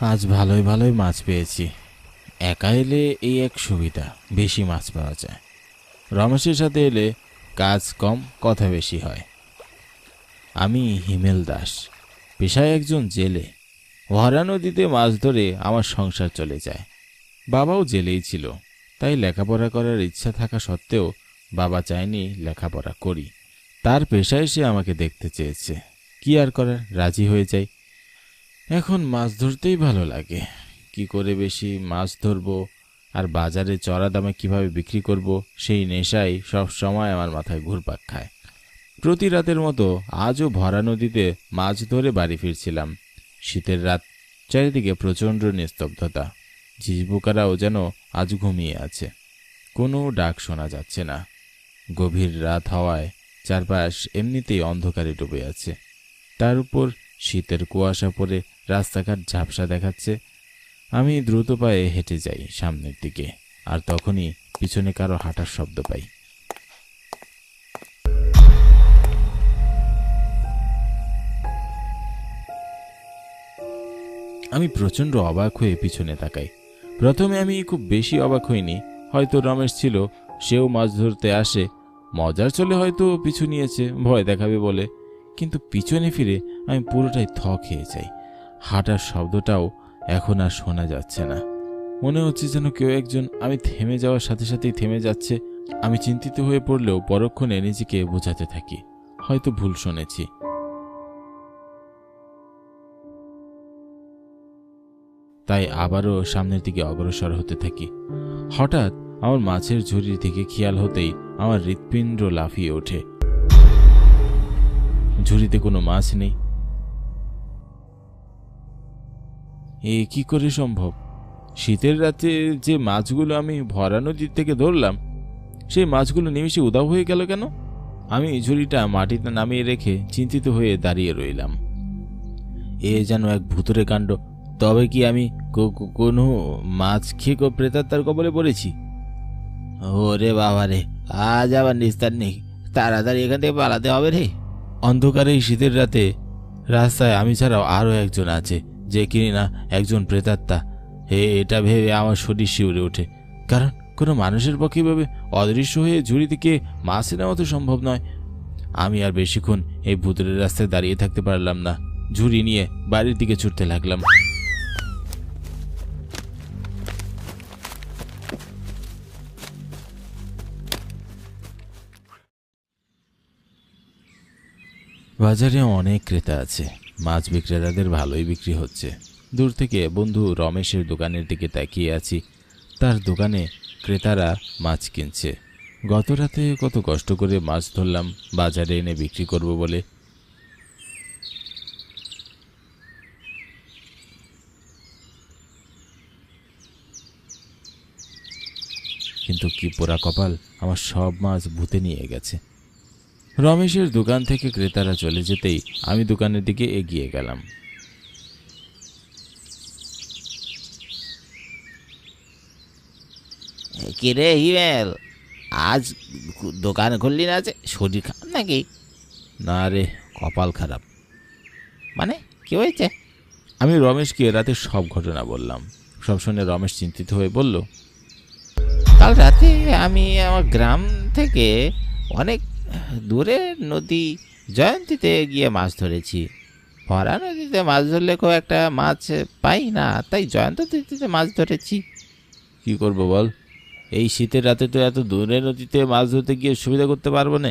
আজ ভালোই ভালোই মাছ পেয়েছি। একা এলে এই এক সুবিধা, বেশি মাছ পাওয়া যায়। রমেশের সাথে এলে কাজ কম, কথা বেশি হয়। আমি হিমেল দাস, পেশায় একজন জেলে। ভরা নদীতে মাছ ধরে আমার সংসার চলে যায়। বাবাও জেলেই ছিল, তাই লেখাপড়া করার ইচ্ছা থাকা সত্ত্বেও বাবা চায়নি লেখাপড়া করি। তার পেশায় সে আমাকে দেখতে চেয়েছে। কি আর করার, রাজি হয়ে যাই। এখন মাছ ধরতেই ভালো লাগে। কি করে বেশি মাছ ধরবো? আর বাজারে চড়া দামে কীভাবে বিক্রি করব? সেই নেশাই সব সময় আমার মাথায় ঘুরপাক খায়। প্রতি রাতের মতো আজও ভরা নদীতে মাছ ধরে বাড়ি ফিরছিলাম। শীতের রাত, চারিদিকে প্রচণ্ড নিস্তব্ধতা। ঝিঝপোকারাও যেন আজ ঘুমিয়ে আছে। কোনো ডাক শোনা যাচ্ছে না। গভীর রাত হওয়ায় চারপাশ এমনিতেই অন্ধকারে ডুবে আছে। তার উপর শীতের কুয়াশা পড়ে রাস্তাঘাট ঝাপসা দেখাচ্ছে। আমি দ্রুত পায়ে হেঁটে যাই সামনের দিকে, আর তখনই পিছনে কারও হাঁটার শব্দ পাই। আমি প্রচণ্ড অবাক হয়ে পিছনে তাকাই। প্রথমে আমি খুব বেশি অবাক হইনি, হয়তো রমেশ ছিল, সেও মাছ ধরতে আসে। মজার চলে হয়তো পিছু নিয়েছে, ভয় দেখাবে বলে। কিন্তু পিছনে ফিরে আমি পুরোটাই থ খেয়ে যাই। হাঁটার শব্দটাও এখন আর শোনা যাচ্ছে না। মনে হচ্ছে যেন কেউ একজন আমি থেমে যাওয়ার সাথে সাথেই থেমে যাচ্ছে। আমি চিন্তিত হয়ে পড়লেও পরক্ষণে নিজেকে বোঝাতে থাকি। হয়তো ভুল শুনেছি। তাই আবারও সামনের দিকে অগ্রসর হতে থাকি। হঠাৎ আমার মাছের ঝুড়ির দিকে খেয়াল হতেই আমার হৃৎপিণ্ড লাফিয়ে ওঠে। ঝুড়িতে কোনো মাছ নেই। এ কি করে সম্ভব? শীতের রাতে যে মাছগুলো আমি ভরা নদীর থেকে ধরলাম, সেই মাছগুলো নিমিশে উদাও হয়ে গেল কেন? আমি ঝুড়িটা মাটিতে নামিয়ে রেখে চিন্তিত হয়ে দাঁড়িয়ে রইলাম। এ যেন এক ভুতুরে কাণ্ড। তবে কি আমি কোনো মাছ খেয়ে প্রেতাত্মার কবলে পড়েছি? ওরে বাবা রে আজ আবার নিস্তার নেই। তাড়াতাড়ি এখান থেকে পালাতে হবে রে। অন্ধকারে শীতের রাতে রাস্তায় আমি ছাড়াও আরও একজন আছে। যে কিনা না একজন প্রেতাত্মা। হে, এটা ভেবে আমার শরীর শিউরে ওঠে। কারণ কোনো মানুষের পক্ষে ভাবে অদৃশ্য হয়ে ঝুড়ি থেকে মাছ নেওয়া তো সম্ভব নয়। আমি আর বেশিক্ষণ এই ভূতের রাস্তায় দাঁড়িয়ে থাকতে পারলাম না। ঝুড়ি নিয়ে বাড়ির দিকে ছুটতে লাগলাম। বাজারে অনেক ক্রেতা আছে। মাছ বিক্রেতাদের ভালোই বিক্রি হচ্ছে। দূর থেকে বন্ধু রমেশের দোকানের দিকে তাকিয়ে আছি। তার দোকানে ক্রেতারা মাছ কিনছে। গত রাতে কত কষ্ট করে মাছ ধরলাম, বাজারে এনে বিক্রি করব বলে। কিন্তু কি পোড়া কপাল আমার সব মাছ ভূতে নিয়ে গেছে। রমেশের দোকান থেকে ক্রেতারা চলে যেতেই আমি দোকানের দিকে এগিয়ে গেলাম। কিরে হিমেল আজ দোকান খুললি না যে? শরীর খারাপ নাকি? না রে কপাল খারাপ। মানে? কি হয়েছে? আমি রমেশকে রাতে সব ঘটনা বললাম। সব শুনে রমেশ চিন্তিত হয়ে বলল কাল রাতে আমি আমার গ্রাম থেকে অনেক দূরে নদী জয়ন্তীতে গিয়ে মাছ ধরেছি। ভরা নদীতে মাছ ধরলে খুব একটা মাছ পাই না, তাই জয়ন্ত নদীতে মাছ ধরেছি। কি করব বল? এই শীতের রাতে তো এত দূরে নদীতে মাছ ধরতে গিয়ে সুবিধা করতে পারব না।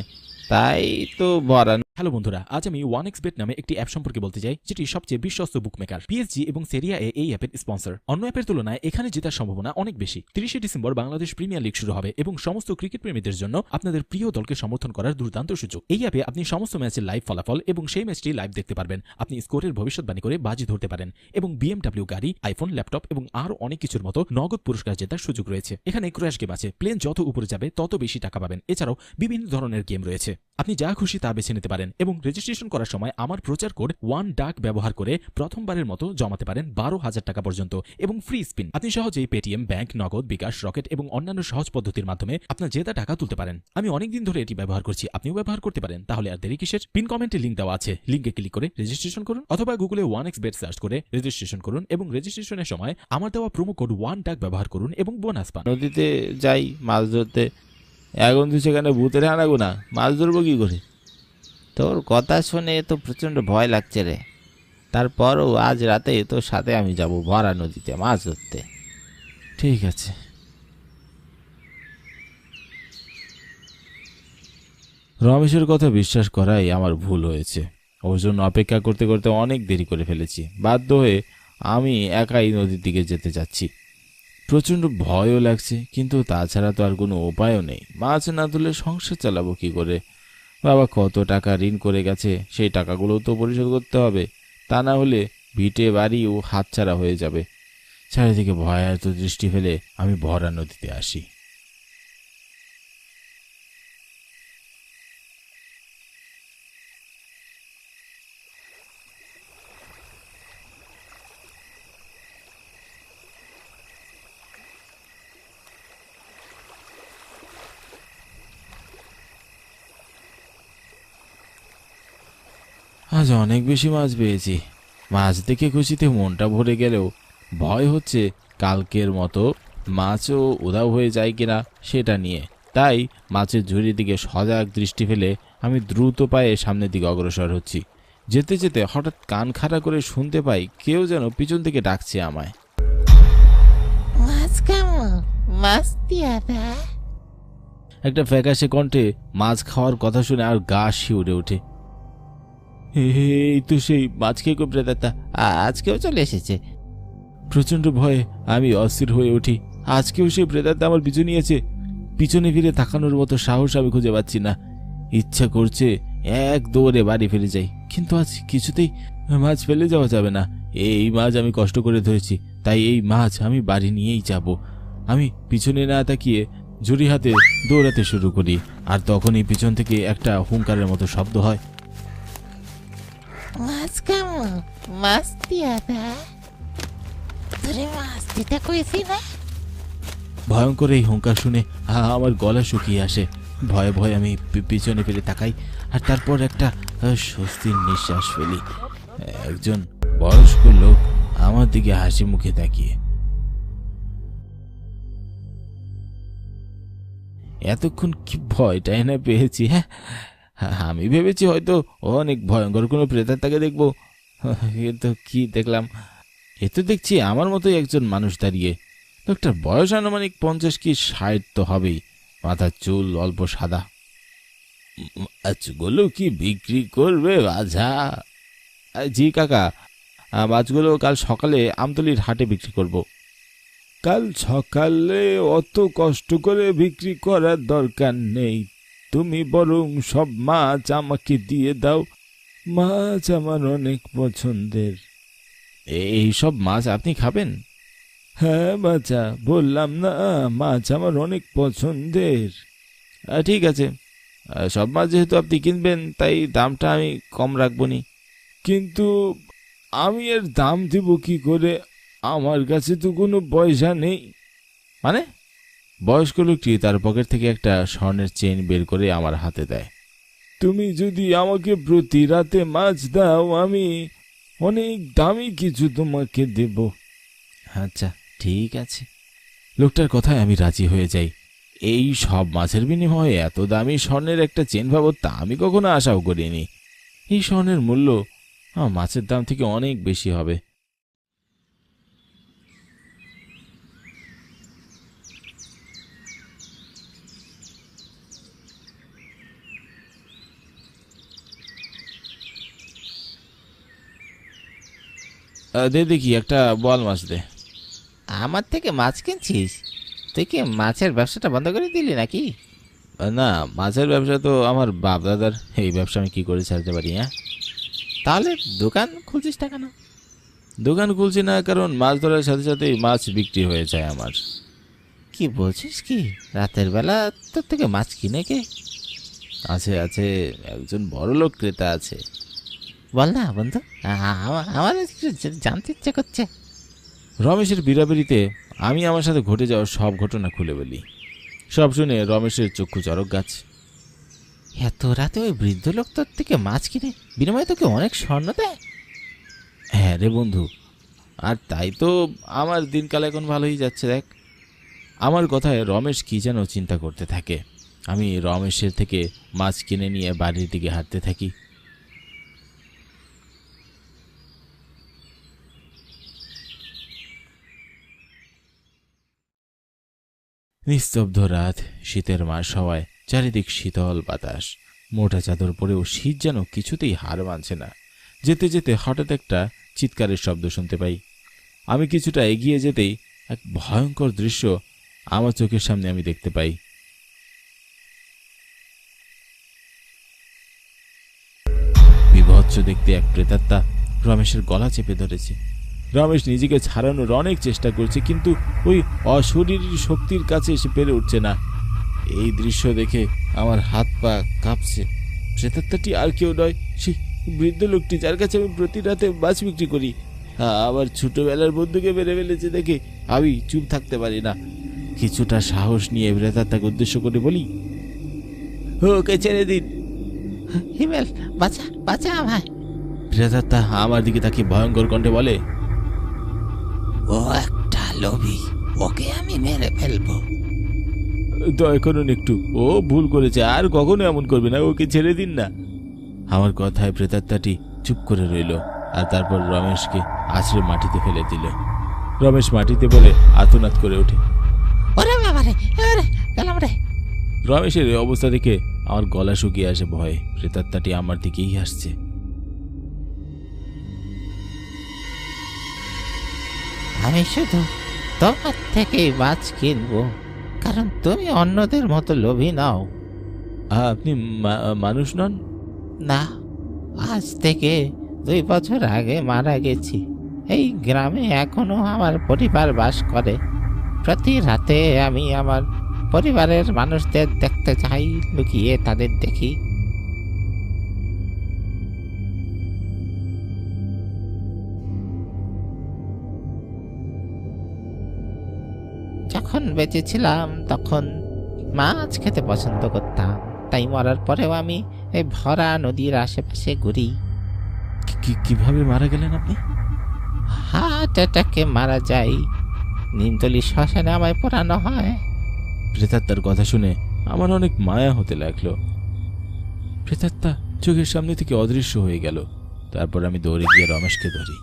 তাই তো ভরা হ্যালো বন্ধুরা, আজ আমি ওয়ান এক্স বেট নামে একটি অ্যাপ সম্পর্কে বলতে চাই, যেটি সবচেয়ে বিশ্বস্ত বুকমেকার পিএসজি এবং সেরিয়া এ এই অ্যাপের স্পন্সর অন্য অ্যাপের তুলনায় এখানে জেতার সম্ভাবনা অনেক বেশি। তিরিশে ডিসেম্বর বাংলাদেশ প্রিমিয়ার লিগ শুরু হবে এবং সমস্ত ক্রিকেট প্রেমীদের জন্য আপনাদের প্রিয় দলকে সমর্থন করার দুর্দান্ত সুযোগ। এই অ্যাপে আপনি সমস্ত ম্যাচের লাইভ ফলাফল এবং সেই ম্যাচটি লাইভ দেখতে পারবেন। আপনি স্কোরের ভবিষ্যৎবাণী করে বাজি ধরতে পারেন এবং বিএমডব্লিউ গাড়ি আইফোন ল্যাপটপ এবং আরও অনেক কিছুর মতো নগদ পুরস্কার জেতার সুযোগ রয়েছে। এখানে ক্র্যাশ গেম আছে। প্লেন যত উপরে যাবে, তত বেশি টাকা পাবেন। এছাড়াও বিভিন্ন ধরনের গেম রয়েছে। আপনি যা খুশি তা বেছে নিতে পারেন। পারেন এবং রেজিস্ট্রেশন করার সময় আমার প্রচার কোড ওয়ান ডাক ব্যবহার করে প্রথমবারের মতো জমাতে পারেন বারো হাজার টাকা পর্যন্ত এবং ফ্রি স্পিন আপনি সহজেই পেটিএম ব্যাংক নগদ, বিকাশ রকেট এবং অন্যান্য সহজ পদ্ধতির মাধ্যমে আপনার জেতা টাকা তুলতে পারেন। আমি অনেকদিন ধরে এটি ব্যবহার করছি, আপনিও ব্যবহার করতে পারেন। তাহলে আর দেরি কিসের? পিন কমেন্টে লিঙ্ক দেওয়া আছে। লিঙ্কে ক্লিক করে রেজিস্ট্রেশন করুন অথবা গুগলে ওয়ান এক্স বেড সার্চ করে রেজিস্ট্রেশন করুন এবং রেজিস্ট্রেশনের সময় আমার দেওয়া প্রোমো কোড ওয়ান ডাক ব্যবহার করুন এবং বোনাস পান। নদীতে যাই, মাছ ধরতে। এখন তুই সেখানে ভূতের আনাগো না মাছ ধরবো কি করে? তোর কথা শুনে তো প্রচণ্ড ভয় লাগছে রে। তারপরও আজ রাতে তোর সাথে আমি যাব ভরা নদীতে, মাছ ধরতে। ঠিক আছে। রমেশের কথা বিশ্বাস করাই আমার ভুল হয়েছে। ওর জন্য অপেক্ষা করতে করতে অনেক দেরি করে ফেলেছি। বাধ্য হয়ে আমি একাই নদীর দিকে যেতে চাচ্ছি। প্রচণ্ড ভয়ও লাগছে, কিন্তু তাছাড়া তো আর কোনো উপায়ও নেই। মাছ না তুলে সংসার চালাবো কি করে? বাবা কত টাকা ঋণ করে গেছে, সেই টাকাগুলোও তো পরিশোধ করতে হবে। তা না হলে ভিটে বাড়িও হাতছাড়া হয়ে যাবে। চারিদিকে ভয়ার্ত দৃষ্টি ফেলে আমি ভরা নদীতে আসি আজ অনেক বেশি মাছ পেয়েছি। মাছ দেখে খুশিতে মনটা ভরে গেলেও ভয় হচ্ছে কালকের মতো মাছও উধাও হয়ে যায় কিনা সেটা নিয়ে। তাই মাছের ঝুড়ির দিকে সজাগ দৃষ্টি ফেলে আমি দ্রুত পায়ে সামনের দিকে অগ্রসর হচ্ছি। যেতে যেতে হঠাৎ কান খাড়া করে শুনতে পাই কেউ যেন পিছন থেকে ডাকছে আমায়। মাছ কেমন? মাছ একটা ফ্যাকাশে কণ্ঠে মাছ খাওয়ার কথা শুনে আর গা শিউরে ওঠে। এই তো সেই মাছ খেয়ে কোপড়ে দাতা আজকেও চলে এসেছে। প্রচণ্ড ভয়ে আমি অস্থির হয়ে উঠি। আজকেও সেই প্রেতাত্মা আমার পিছু নিয়েছে। পিছনে ফিরে তাকানোর মতো সাহস আমি খুঁজে পাচ্ছি না। ইচ্ছা করছে এক দৌড়ে বাড়ি ফিরে যাই, কিন্তু আজ কিছুতেই মাছ ফেলে যাওয়া যাবে না। এই মাছ আমি কষ্ট করে ধরেছি, তাই এই মাছ আমি বাড়ি নিয়েই যাব। আমি পিছনে না তাকিয়ে ঝুড়ি হাতে দৌড়াতে শুরু করি, আর তখনই পিছন থেকে একটা হুঙ্কারের মতো শব্দ হয়। কেমন মাছ দিয়া দেয় তোরে না ভয়ঙ্কর এই হুঙ্কার শুনে আমার গলা শুকিয়ে আসে। ভয়ে ভয়ে আমি পিছনে ফিরে তাকাই আর তারপর একটা স্বস্তির নিঃশ্বাস ফেলি। একজন বয়স্ক লোক আমার দিকে হাসি মুখে তাকিয়ে। এতক্ষণ কি ভয়টাই না পেয়েছি হ্যাঁ? আমি ভেবেছি হয়তো অনেক ভয়ঙ্কর কোনো প্রেতার তাকে দেখব। কিন্তু কি দেখলাম? এ তো দেখছি আমার মতোই একজন মানুষ দাঁড়িয়ে। লোকটার বয়স আনুমানিক পঞ্চাশ কি ষাট তো হবেই। মাথার চুল অল্প সাদা। মাছগুলো কি বিক্রি করবে বাজা জি কাকা মাছগুলো কাল সকালে আমতলির হাটে বিক্রি করব। কাল সকালে অত কষ্ট করে বিক্রি করার দরকার নেই। তুমি বরং সব মাছ আমাকে দিয়ে দাও। মাছ আমার অনেক পছন্দের। এই সব মাছ আপনি খাবেন? হ্যাঁ বাচ্চা বললাম না মাছ আমার অনেক পছন্দের। ঠিক আছে। সব মাছ যেহেতু আপনি কিনবেন তাই দামটা আমি কম রাখব নি কিন্তু আমি এর দাম দিব কি করে? আমার কাছে তো কোনো পয়সা নেই। মানে? বয়স্ক লোকটি তার পকেট থেকে একটা স্বর্ণের চেন বের করে আমার হাতে দেয়। তুমি যদি আমাকে প্রতি রাতে মাছ দাও, আমি অনেক দামি কিছু তোমাকে দেব। আচ্ছা ঠিক আছে। লোকটার কথায় আমি রাজি হয়ে যাই। এই সব মাছের বিনিময়ে এত দামি স্বর্ণের একটা চেন পাবো তা আমি কখনো আশাও করিনি। এই স্বর্ণের মূল্য মাছের দাম থেকে অনেক বেশি হবে। আহ, দে দেখি একটা বল মাছ দে। আমার থেকে মাছ কিনছিস? তুই কি মাছের ব্যবসাটা বন্ধ করে দিলি নাকি? না মাছের ব্যবসা তো আমার বাপ দাদার এই ব্যবসা আমি কী করে ছাড়তে পারি হ্যাঁ? তাহলে দোকান খুলছিস না কেন? দোকান খুলছি না কারণ মাছ ধরার সাথে সাথেই মাছ বিক্রি হয়ে যায় আমার। কি বলছিস কি? রাতের বেলা তোর থেকে মাছ কিনে কে? আছে আছে একজন বড় লোক ক্রেতা আছে। বল না বন্ধু। আমার আমার জানতে ইচ্ছে করছে। রমেশের বিড়াবিড়িতে আমি আমার সাথে ঘটে যাওয়া সব ঘটনা খুলে বলি। সব শুনে রমেশের চক্ষু চরক গাছ। এত রাতে ওই বৃদ্ধ লোক তোর থেকে মাছ কিনে বিনিময়ে তোকে অনেক স্বর্ণ দেয়? হ্যাঁ রে বন্ধু আর তাই তো আমার দিনকাল এখন ভালোই যাচ্ছে দেখ। আমার কথায় রমেশ কি যেন চিন্তা করতে থাকে। আমি রমেশের থেকে মাছ কিনে নিয়ে বাড়ির দিকে হাঁটতে থাকি। নিস্তব্ধ রাত, শীতের মাস হওয়ায় চারিদিক শীতল বাতাস। মোটা চাদর পরেও শীত যেন কিছুতেই হার মানছে না। যেতে যেতে হঠাৎ একটা চিৎকারের শব্দ শুনতে পাই। আমি কিছুটা এগিয়ে যেতেই এক ভয়ঙ্কর দৃশ্য আমার চোখের সামনে আমি দেখতে পাই। বিভৎস দেখতে এক প্রেতাত্মা রমেশের গলা চেপে ধরেছে। রমেশ নিজেকে ছাড়ানোর অনেক চেষ্টা করছে কিন্তু ওই অশরীরী শক্তির কাছে এসে পেরে উঠছে না। এই দৃশ্য দেখে আমার হাত পা কাঁপছে। প্রেতাত্মাটি আর কেউ নয় সেই বৃদ্ধ লোকটি যার কাছে আমি প্রতি রাতে মাছ বিক্রি করি। আবার ছোটবেলার বন্ধুকে মেরে ফেলেছে দেখে আমি চুপ থাকতে পারি না। কিছুটা সাহস নিয়ে প্রেতাত্মাকে উদ্দেশ্য করে বলি ওকে ছেড়ে দিন। হিমেল বাঁচা বাঁচা আমায়। প্রেতাত্মা আমার দিকে তাকে ভয়ঙ্কর কণ্ঠে বলে ও একটা লোভী। ওকে আমি মেরে ফেলব। দয়া করুন একটু। ও ভুল করেছে আর কখনো এমন করবে না ওকে ছেড়ে দিন না। আমার কথায় প্রেতাত্মাটি চুপ করে রইল আর তারপর রমেশকে আছড়ে মাটিতে ফেলে দিল। রমেশ মাটিতে বলে আতনাদ করে ওঠে। ওরে বাবারে গেলাম রে। রমেশের অবস্থা দেখে আমার গলা শুকিয়ে আসে ভয়ে। প্রেতাত্মাটি আমার দিকেই আসছে। আমি শুধু তোমার থেকেই মাছ কিনবো। কারণ তুমি অন্যদের মতো লোভী নাও। আপনি মানুষ নন? না আজ থেকে দুই বছর আগে মারা গেছি। এই গ্রামে এখনও আমার পরিবার বাস করে। প্রতি রাতে আমি আমার পরিবারের মানুষদের দেখতে চাই লুকিয়ে তাদের দেখি। বেঁচে ছিলাম তখন মাছ খেতে পছন্দ করতাম। তাই মরার পরেও আমি এই ভরা নদীর আশেপাশে ঘুরি। কীভাবে মারা গেলেন আপনি? হার্ট অ্যাটাকে মারা যাই নিমতলি শ্মশানে আমায় পোড়ানো হয়। প্রেতাত্মার কথা শুনে আমার অনেক মায়া হতে লাগল। প্রেতাত্মা চোখের সামনে থেকে অদৃশ্য হয়ে গেল। তারপর আমি দৌড়ে গিয়ে রমেশকে ধরি।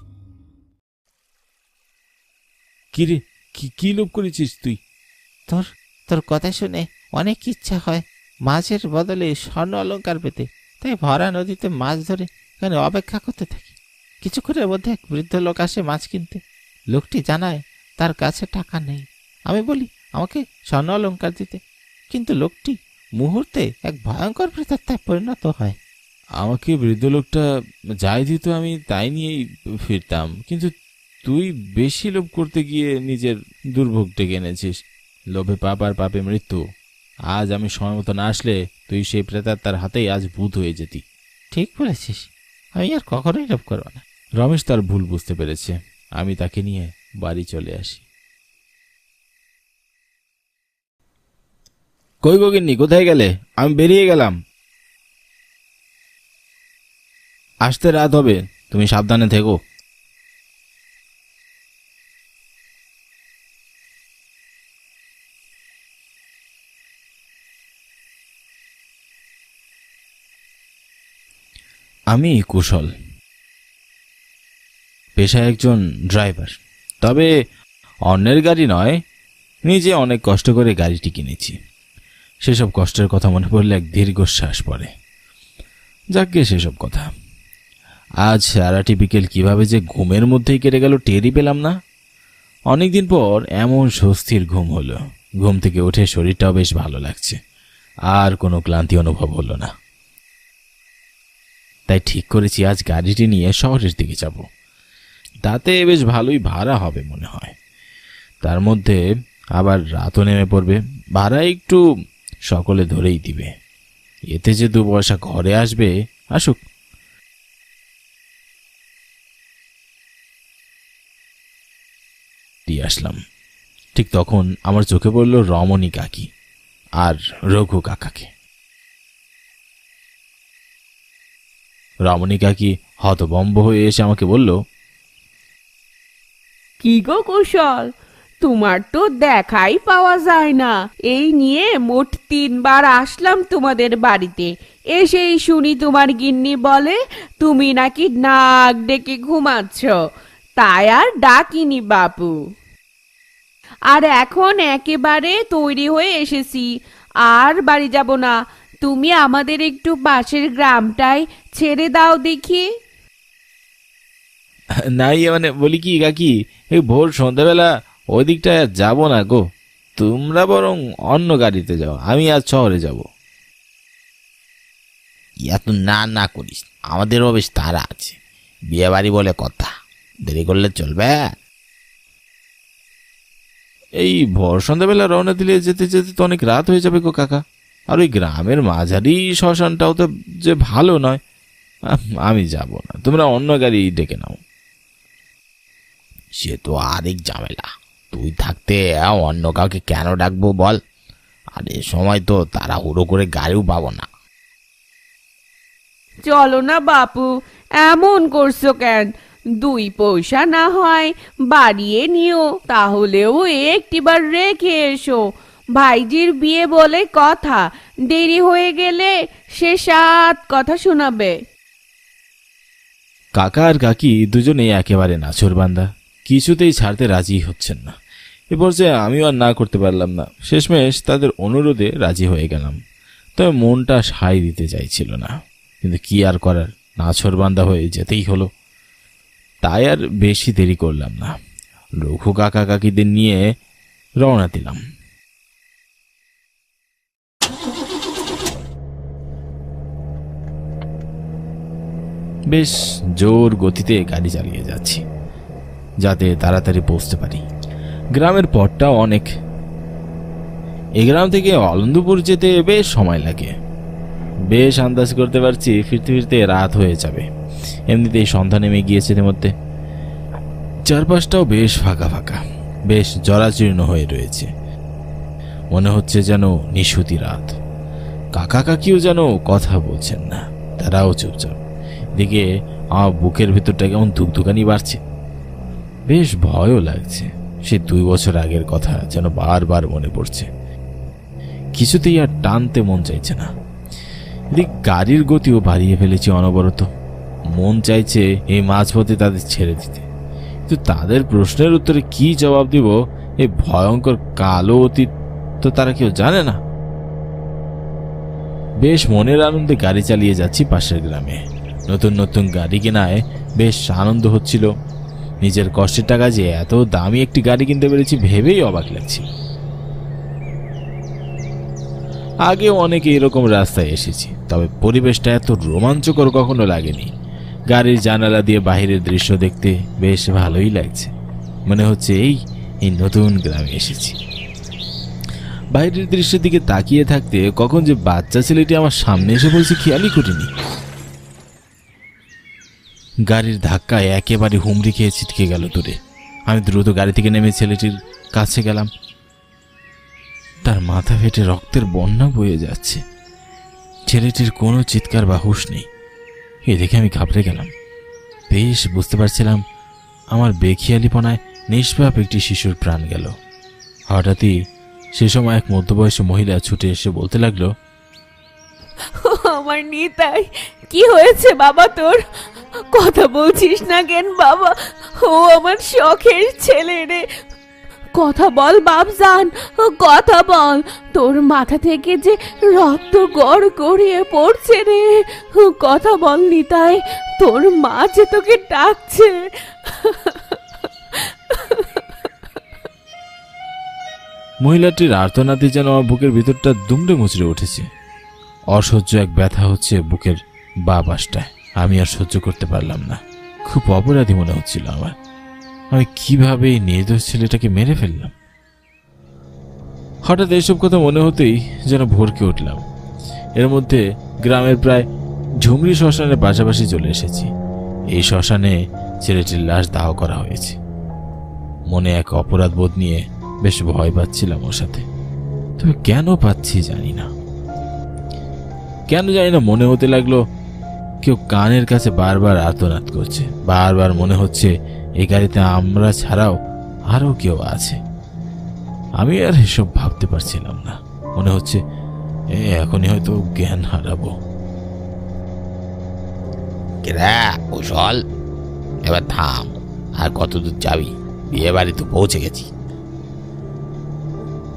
কি রে কি কি লোভ করেছিস তুই? তোর তোর কথা শুনে অনেক ইচ্ছা হয় মাছের বদলে স্বর্ণ অলংকার পেতে। তাই ভরা নদীতে মাছ ধরে এখানে অপেক্ষা করতে থাকি। কিছুক্ষণের মধ্যে এক বৃদ্ধ লোক আসে মাছ কিনতে। লোকটি জানায়, তার কাছে টাকা নেই। আমি বলি, আমাকে স্বর্ণ অলংকার দিতে। কিন্তু লোকটি মুহূর্তে এক ভয়ঙ্কর প্রেতাত্মায় পরিণত হয়। আমাকে বৃদ্ধ লোকটা যাই দিত, আমি তাই নিয়েই ফিরতাম। কিন্তু তুই বেশি লোভ করতে গিয়ে নিজের দুর্ভোগ ডেকে এনেছিস। লোভে পাপ আর পাপে মৃত্যু। আজ আমি সময় মতো না আসলে তুই সেই প্রেতাত্মার হাতেই আজ ভূত হয়ে যেতি। ঠিক বলেছিস। আমি আর কখনোই লোভ করব না। রমেশ তার ভুল বুঝতে পেরেছে। আমি তাকে নিয়ে বাড়ি চলে আসি। কই গগিন্নি কোথায় গেলে? আমি বেরিয়ে গেলাম। আসতে রাত হবে। তুমি সাবধানে থেকো। আমি কুশল। পেশায় একজন ড্রাইভার। তবে অন্যের গাড়ি নয়, নিজে অনেক কষ্ট করে গাড়িটি কিনেছি। সেসব কষ্টের কথা মনে পড়লে এক দীর্ঘশ্বাস পড়ে। যাকে সেসব কথা। আজ সারাটি বিকেল কীভাবে যে ঘুমের মধ্যেই কেটে গেল টেরই পেলাম না। অনেকদিন পর এমন স্বস্তির ঘুম হলো। ঘুম থেকে উঠে শরীরটাও বেশ ভালো লাগছে। আর কোনো ক্লান্তি অনুভব হলো না। তাই ঠিক করেছি, আজ গাড়িটি নিয়ে শহরের দিকে যাব। তাতে বেশ ভালোই ভাড়া হবে মনে হয়। তার মধ্যে আবার রাতও নেমে পড়বে, ভাড়া একটু সকলে ধরেই দিবে। এতে যে দু পয়সা ঘরে আসবে, আসুক। দিয়ে আসলাম। ঠিক তখন আমার চোখে পড়ল রমণী কাকি আর রঘু কাকাকে। রমণী কাকি হতবম্ব হয়ে এসে আমাকে বলল, কি গো কুশল? তোমার তো দেখাই পাওয়া যায় না। এই নিয়ে মোট তিনবার আসলাম তোমাদের বাড়িতে। এসেই শুনি তোমার গিন্নি বলে, তুমি নাকি নাক ডেকে ঘুমাচ্ছ। তাই আর ডাকিনি বাপু। আর এখন একেবারে তৈরি হয়ে এসেছি। আর বাড়ি যাব না। তুমি আমাদের একটু পাশের গ্রামটায় ছেড়ে দাও দেখি। নাই মানে বলি কি কাকি এই ভোর সন্ধ্যাবেলা ওই দিকটা যাব না গো। তোমরা বরং অন্য গাড়িতে যাও আমি আজ শহরে যাব। এত না না করিস আমাদেরও বেশ তারা আছে। বিয়ে বাড়ি বলে কথা দেরি করলে চলবে। এই ভোর সন্ধ্যাবেলা রওনা দিলে যেতে যেতে তো অনেক রাত হয়ে যাবে গো কাকা। আর ওই গ্রামের মাঝারি শ্মশানটাও তো যে ভালো নয় আমি যাব না। তোমরা অন্য গাড়ি ডেকে নাও। সে তো আরেক ঝামেলা। তুই থাকতে অন্য কাউকে কেন ডাকবো বল? আর এ সময় তো তারা হুড়ো করে গাড়িও পাবো না। চলো না বাপু, এমন করছ কেন? দুই পয়সা না হয় বাড়িয়ে নিও, তাহলেও একটিবার রেখে এসো। ভাইজির বিয়ে বলে কথা। দেরি হয়ে গেলে সে সাত কথা শোনাবে। কাকা আর কাকি দুজনেই একেবারে নাছরবান্দা কিছুতেই ছাড়তে রাজি হচ্ছেন না। এ পর্যায়ে আমিও আর না করতে পারলাম না। শেষমেশ তাদের অনুরোধে রাজি হয়ে গেলাম। তবে মনটা সায় দিতে চাইছিল না। কিন্তু কি আর করার? নাছরবান্দা হয়ে যেতেই হলো। তাই আর বেশি দেরি করলাম না। রঘু কাকা কাকিদের নিয়ে রওনা দিলাম। বেশ জোর গতিতে গাড়ি চালিয়ে যাচ্ছি, যাতে তাড়াতাড়ি পৌঁছতে পারি। গ্রামের পথটা অনেক। এই গ্রাম থেকে অলন্দপুর যেতে বেশ সময় লাগে। বেশ আন্দাজ করতে পারছি ফিরতে ফিরতে রাত হয়ে যাবে। এমনিতেই সন্ধ্যা নেমে গিয়েছে এর মধ্যে। চারপাশটাও বেশ ফাঁকা ফাঁকা, বেশ জরাজীর্ণ হয়ে রয়েছে। মনে হচ্ছে যেন নিশুতি রাত। কাকা কাকিও যেন কথা বলছেন না, তারাও চুপচাপ। এদিকে আমার বুকের ভেতরটা কেমন ধুকধুকানি বাড়ছে। বেশ ভয়ও লাগছে। সে দুই বছর আগের কথা যেন বারবার মনে পড়ছে। কিছুতেই আর টানতে মন চাইছে না। এদিক গাড়ির গতিও বাড়িয়ে ফেলেছি অনবরত। মন চাইছে এই মাঝপথে তাদের ছেড়ে দিতে। কিন্তু তাদের প্রশ্নের উত্তরে কি জবাব দিব, এই ভয়ঙ্কর কালো অতীত তো তারা কেউ জানে না। বেশ মনের আনন্দে গাড়ি চালিয়ে যাচ্ছি পাশের গ্রামে। নতুন নতুন গাড়ি কেনায় বেশ আনন্দ হচ্ছিল। নিজের কষ্টের টাকা যে এত দামি একটি গাড়ি কিনতে পেরেছি ভেবেই অবাক লাগছে। আগেও অনেকে এরকম রাস্তায় এসেছি, তবে পরিবেশটা এত রোমাঞ্চকর কখনো লাগেনি। গাড়ির জানালা দিয়ে বাইরের দৃশ্য দেখতে বেশ ভালোই লাগছে। মনে হচ্ছে এই এই নতুন গ্রামে এসেছি। বাইরের দৃশ্যের দিকে তাকিয়ে থাকতে কখন যে বাচ্চা ছেলেটি আমার সামনে এসে বলছে, খেয়ালই করিনি। গাড়ির ধাক্কায় একেবারে হুমড়ি খেয়ে ছিটকে গেল দূরে। আমি দ্রুত গাড়ি থেকে নেমে ছেলেটির কাছে গেলাম। তার মাথা ফেটে রক্তের বন্যা বয়ে যাচ্ছে। ছেলেটির কোনো চিৎকার বা হুঁশ নেই। এ দেখে আমি ঘাবড়ে গেলাম। বেশ, বুঝতে পারছিলাম আমার বেখিয়ালিপনায় নিষ্পাপ একটি শিশুর প্রাণ গেল। হঠাৎই সে সময় এক মধ্যবয়সী মহিলা ছুটে এসে বলতে লাগল আমার নিতাই, কি হয়েছে বাবা তোর? কথা বলছিস না কেন, বাবা? ও আমার শখের ছেলে রে। কথা বল, বাপজান, কথা বল। তোর মাথা থেকে যে রক্ত গড় গড়িয়ে পড়ছে রে। কথা বল, নিতাই, তোর মা যে তোকে ডাকছে। মহিলাটির আর্তনাদি যেন আমার বুকের ভিতরটা দুমড়ে মুচড়ে উঠেছে। অসহ্য এক ব্যথা হচ্ছে বুকের বা পাশটায়। আমি আর সহ্য করতে পারলাম না। খুব অপরাধী মনে হচ্ছিল আমার। আমি কীভাবে এই নির্দোষ ছেলেটাকে মেরে ফেললাম? হঠাৎ এইসব কথা মনে হতেই যেন ভোরকে উঠলাম। এর মধ্যে গ্রামের প্রায় ঝুমরি শ্মশানের পাশাপাশি চলে এসেছি। এই শ্মশানে ছেলেটির লাশ দাহ করা হয়েছে। মনে এক অপরাধ বোধ নিয়ে বেশ ভয় পাচ্ছিলাম ওর সাথে। তবে কেন পাচ্ছি জানি না। কেন জানি না মনে হতে লাগল কেউ কানের কাছে বারবার আর্তনাদ করছে। বারবার মনে হচ্ছে এই গাড়িতে আমরা ছাড়াও আরও কেউ আছে। আমি আর এসব ভাবতে পারছিলাম না। মনে হচ্ছে এ এখনই হয়তো জ্ঞান হারাবো। কেরা কুশল? এবার থাম আর কত দূর যাবি? বিয়ে বাড়ি তো পৌঁছে গেছি।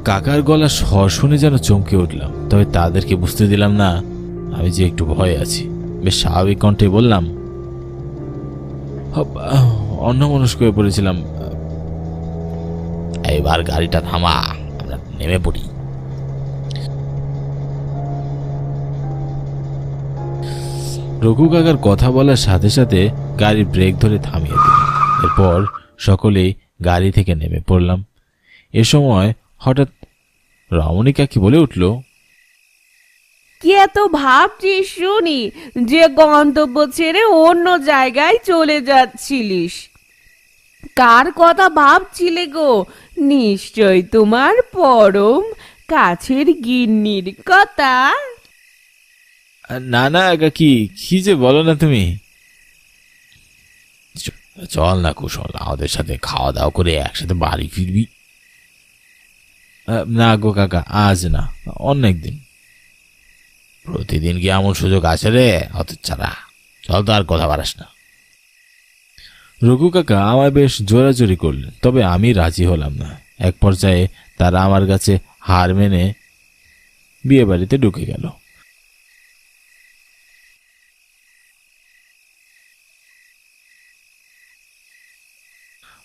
কাকার গলা স্বর শুনে যেন চমকে উঠলাম তবে তাদেরকে বুঝতে দিলাম না আমি যে একটু ভয় আছি। বেশ স্বাভাবিক কণ্ঠে বললাম অন্য মনস্ক হয়ে পড়েছিলাম। এবার গাড়িটা থামা, আমরা নেমে পড়ি। রঘু কাকার কথা বলার সাথে সাথে গাড়ির ব্রেক ধরে থামিয়ে দিল এরপর সকলেই গাড়ি থেকে নেমে পড়লাম। এ সময় হঠাৎ রমণিকা কি বলে উঠল কি এত ভাবছিস শুনি? যে গন্তব্য ছেড়ে অন্য জায়গায় চলে যাচ্ছিলিস। কার কথা ভাবছিলে গো? নিশ্চয় তোমার পরম কাছের গিন্নির কথা। না না কি? কি যে বলো না তুমি? চল না কুশল, আমাদের সাথে খাওয়া দাওয়া করে একসাথে বাড়ি ফিরবি। না গো কাকা, আজ না অনেক দিন প্রতিদিন কি এমন সুযোগ আছে রে? অত ছাড়া চল তো আর কথা বাড়াস না। রঘু কাকা আমায় বেশ জোরাজোরি করলেন, তবে আমি রাজি হলাম না। এক পর্যায়ে তারা আমার কাছে হার মেনে বিয়ে বাড়িতে ঢুকে গেল।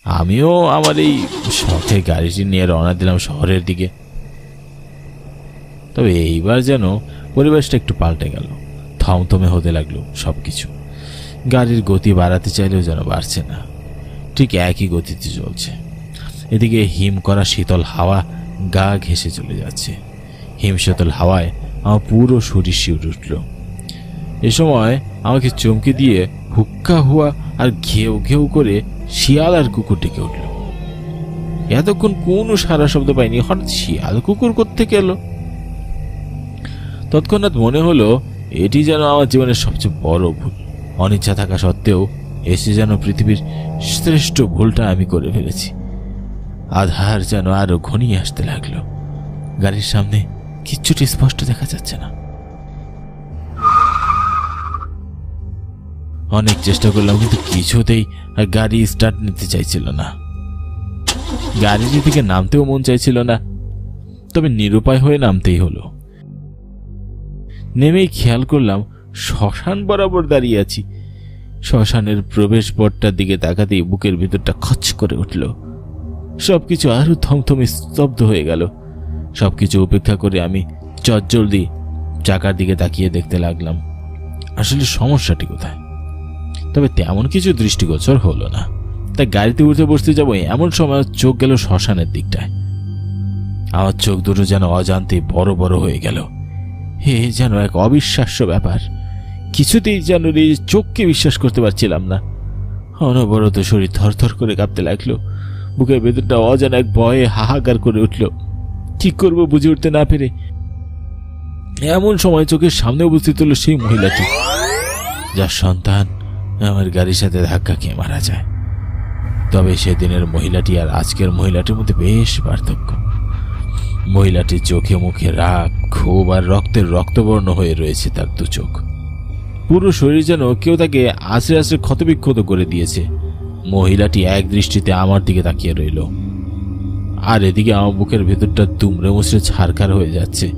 আমিও আমার এই শখে গাড়িটি নিয়ে রওনা দিলাম শহরের দিকে। তবে এইবার যেন পরিবেশটা একটু পাল্টে গেল। থমথমে হতে লাগল সবকিছু। গাড়ির গতি বাড়াতে চাইলেও যেন বাড়ছে না। ঠিক একই গতিতে চলছে। এদিকে হিম করা শীতল হাওয়া গা ঘেঁষে চলে যাচ্ছে। হিম শীতল হাওয়ায় আমার পুরো শরীর শিউরে উঠল। এ সময় আমাকে চমকে দিয়ে হুক্কা হুয়া আর ঘেউ ঘেউ করে শিয়াল আর কুকুর ডেকে উঠল। এতক্ষণ কোনো সারা শব্দ পাইনি, হঠাৎ শিয়াল কুকুর করতে এলো? তৎক্ষণাৎ মনে হলো, এটি যেন আমার জীবনের সবচেয়ে বড় ভুল। অনিচ্ছা থাকা সত্ত্বেও এসে যেন পৃথিবীর শ্রেষ্ঠ ভুলটা আমি করে ফেলেছি। আধার যেন আরও ঘনিয়ে আসতে লাগল। গাড়ির সামনে কিচ্ছুটি স্পষ্ট দেখা যাচ্ছে না। অনেক চেষ্টা করলাম, কিন্তু কিছুতেই আর গাড়ি স্টার্ট নিতে চাইছিল না। গাড়িটি থেকে নামতেও মন চাইছিল না, তবে নিরুপায় হয়ে নামতেই হলো। নেমেই খেয়াল করলাম শ্মশান বরাবর দাঁড়িয়ে আছি। শ্মশানের প্রবেশ পথটার দিকে তাকাতেই বুকের ভিতরটা খচ করে উঠল। সবকিছু আরও থমথমে স্তব্ধ হয়ে গেল। সবকিছু উপেক্ষা করে আমি চটজলদি চাকার দিকে তাকিয়ে দেখতে লাগলাম, আসলে সমস্যাটি কোথায়? তবে তেমন কিছু দৃষ্টিগোচর হলো না। তাই গাড়িতে উঠে বসতে যাব এমন সময় চোখ গেল শ্মশানের দিকটায়। আমার চোখ দুটো যেন অজান্তে বড় বড় হয়ে গেল। হে যেন এক অবিশ্বাস্য ব্যাপার। কিছুতেই যেন এই চোখকে বিশ্বাস করতে পারছিলাম না। অনবরত শরীর থরথর করে কাঁপতে লাগল। বুকের ভেতরটা অজানা এক ভয়ে হাহাকার করে উঠল। কি করব বুঝে উঠতে না পেরে। এমন সময় চোখের সামনে উপস্থিত হলো সেই মহিলাটি। যার সন্তান আমার গাড়ির সাথে ধাক্কা খেয়ে মারা যায়। তবে সেদিনের মহিলাটি আর আজকের মহিলাটির মধ্যে বেশ পার্থক্য। মহিলাটির চোখে মুখে রাগ, ক্ষোভ আর রক্তের রক্তবর্ণ হয়ে রয়েছে তার দু চোখ। পুরো শরীর যেন কেউ তাকে আশ্রে আশ্রে ক্ষতবিক্ষত করে দিয়েছে। মহিলাটি এক দৃষ্টিতে আমার দিকে তাকিয়ে রইল। আর এদিকে আমার বুকের ভেতরটা দুমড়ে মুচড়ে ছারখার হয়ে যাচ্ছে।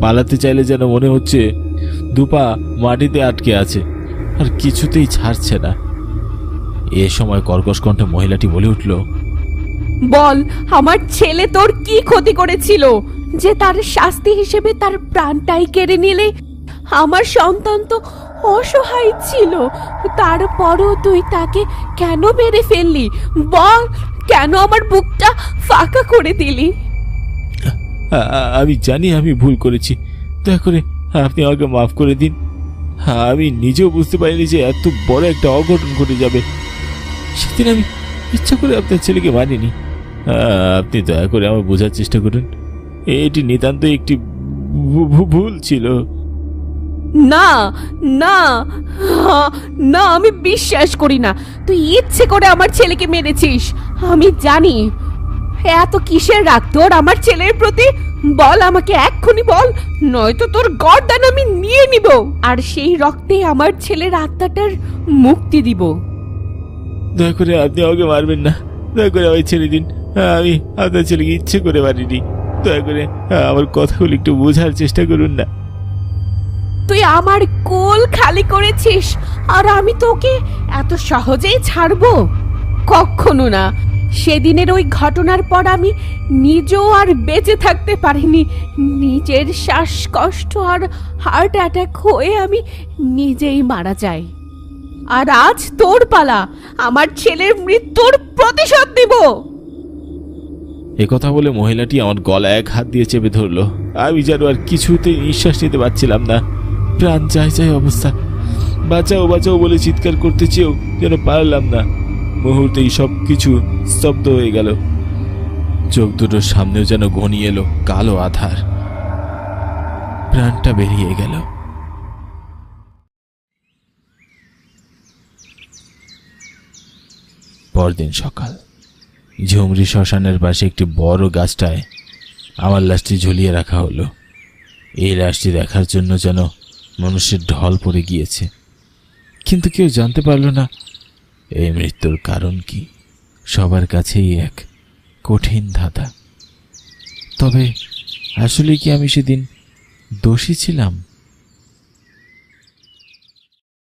পালাতে চাইলে যেন মনে হচ্ছে দুপা মাটিতে আটকে আছে, আর কিছুতেই ছাড়ছে না। এ সময় কর্কশ কণ্ঠে মহিলাটি বলে উঠল বল, আমার ছেলে তোর কি ক্ষতি করেছিল? যে তার শাস্তি হিসেবে তার প্রাণটাই কেড়ে নিলে? আমার সন্তান তো অসহায় ছিল, তারপরও তুই তাকে কেন মেরে ফেললি? বল, কেন আমার বুকটা ফাঁকা করে দিলি? আমি জানি আমি ভুল করেছি। দয়া করে আপনি আমাকে মাফ করে দিন। আমি নিজেও বুঝতে পারিনি যে এত বড় একটা অঘটন ঘটে যাবে। সেদিন আমি ইচ্ছা করে আপনার ছেলেকে মানিনি আপনি দয়া করে আমার বোঝার চেষ্টা করুন। এটি নিতান্ত একটি ভুল ছিল। না না না আমি বিশ্বাস করি না। তুই ইচ্ছে করে আমার ছেলেকে মেরেছিস। আমি জানি এত কিসের রাগ তোর? আমার ছেলের প্রতি বল আমাকে এক্ষুনি বল নয়তো তোর গর্দান আমি নিয়ে নিব। আর সেই রক্তে আমার ছেলের আত্মাটার মুক্তি দিব। দয়া করে আপনি আমাকে মারবেন না। দয়া করে আমায় ছেড়ে দিন। আমি আপনার ছেলেকে ইচ্ছে করে মারিনি। দয়া করে আমার কথাগুলো একটু বোঝার চেষ্টা করুন না। তুই আমার কোল খালি করেছিস, আর আমি তোকে এত সহজেই ছাড়বো? কখনো না। সেদিনের ওই ঘটনার পর আমি নিজেও আর বেঁচে থাকতে পারিনি। নিজের শ্বাসকষ্ট আর হার্ট অ্যাটাক হয়ে আমি নিজেই মারা যাই। আর আজ তোর পালা, আমার ছেলের মৃত্যুর প্রতিশোধ দিব কথা বলে মহিলাটি আমার গলায় এক হাত দিয়ে চেপে ধরলো। আমি যেন আর কিছুতেই নিঃশ্বাস নিতে পারছিলাম না। প্রাণ চাই চাই অবস্থা। বাঁচাও বাঁচাও বলে চিৎকার করতে চেয়েও যেন পারলাম না। মুহূর্তেই সব কিছু স্তব্ধ হয়ে গেল। চোখ দুটোর সামনেও যেন ঘনিয়ে এলো কালো আধার। প্রাণটা বেরিয়ে গেল। পরদিন সকাল। ঝুমরি শ্মশানের পাশে একটি বড় গাছটায় আমার লাশটি ঝুলিয়ে রাখা হলো। এই লাশটি দেখার জন্য যেন মানুষের ঢল পড়ে গিয়েছে। কিন্তু কেউ জানতে পারল না, এই মৃত্যুর কারণ কি? সবার কাছেই এক কঠিন ধাঁধা। তবে আসলে কি আমি সেদিন দোষী ছিলাম?